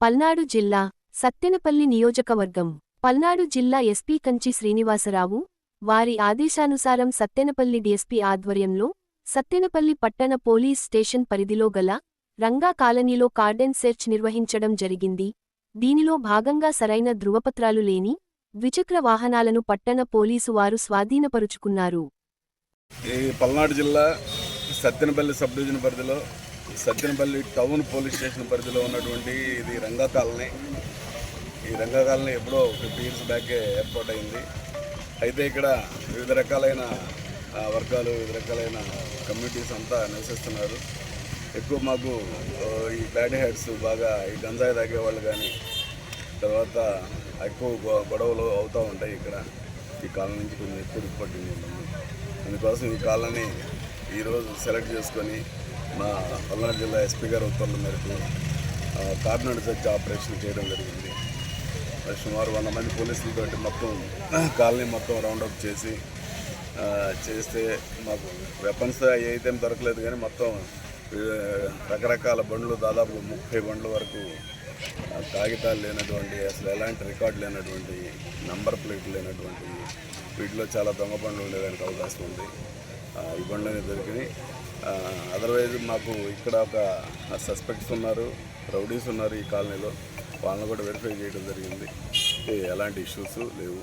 పల్నాడు జిల్లా సత్తెనపల్లి నియోజకవర్గం. పల్నాడు జిల్లా ఎస్పీ కంచి శ్రీనివాసరావు వారి ఆదేశానుసారం సత్తెనపల్లి డీఎస్పీ ఆధ్వర్యంలో సత్తెనపల్లి పట్టణ పోలీస్ స్టేషన్ పరిధిలో గల రంగా కాలనీలో కార్డెన్ సెర్చ్ నిర్వహించడం జరిగింది. దీనిలో భాగంగా సరైన ధృవపత్రాలు లేని ద్విచక్ర వాహనాలను పట్టణ పోలీసు వారు స్వాధీనపరుచుకున్నారు. పల్నాడు జిల్లా సత్తెనపల్లి సబ్ డివిజన్ పరిధిలో సత్యనపల్లి టౌన్ పోలీస్ స్టేషన్ పరిధిలో ఉన్నటువంటి ఇది రంగా కాలనీ. ఈ రంగా కాలనీ ఎప్పుడో ఫిఫ్టీ ఇయర్స్ బ్యాకే ఏర్పాటు అయింది అయితే ఇక్కడ వివిధ రకాలైన వర్గాలు వివిధ రకాలైన కమ్యూనిటీస్ అంతా నివసిస్తున్నారు. ఎక్కువ మాకు ఈ బ్యాడ్ హెడ్స్ బాగా ఈ గంజాయి తాగే వాళ్ళు కానీ తర్వాత ఎక్కువ గొడవలు అవుతూ ఉంటాయి ఇక్కడ. ఈ కాలం నుంచి కొంచెం ఎక్కువ పట్టింది అందుకోసం ఈ కాలనీ ఈరోజు సెలెక్ట్ చేసుకొని మా పల్నాడు జిల్లా ఎస్పీ గారి ఉత్తర్వుల మేరకు కార్నర్ సెర్చ్ ఆపరేషన్ చేయడం జరిగింది. సుమారు వంద మంది పోలీసులతో మొత్తం కాలనీ మొత్తం రౌండప్ చేసి చేస్తే మాకు వెపన్స్ అయితే దొరకలేదు కానీ మొత్తం రకరకాల బండ్లు దాదాపు ముప్పై బండ్ల వరకు కాగితాలు లేనటువంటి అసలు ఎలాంటి రికార్డు లేనటువంటి నంబర్ ప్లేట్ లేనటువంటి వీటిలో చాలా దొంగ బండ్లు ఉండేదానికి అవకాశం ఉంది. ఇవ్వండి దొరికినాయి. అదర్వైజ్ మాకు ఇక్కడ ఒక సస్పెక్ట్స్ ఉన్నారు రౌడీస్ ఉన్నారు ఈ కాలనీలో. వాళ్ళని కూడా వెరిఫై చేయడం జరిగింది. ఎలాంటి ఇష్యూస్ లేవు.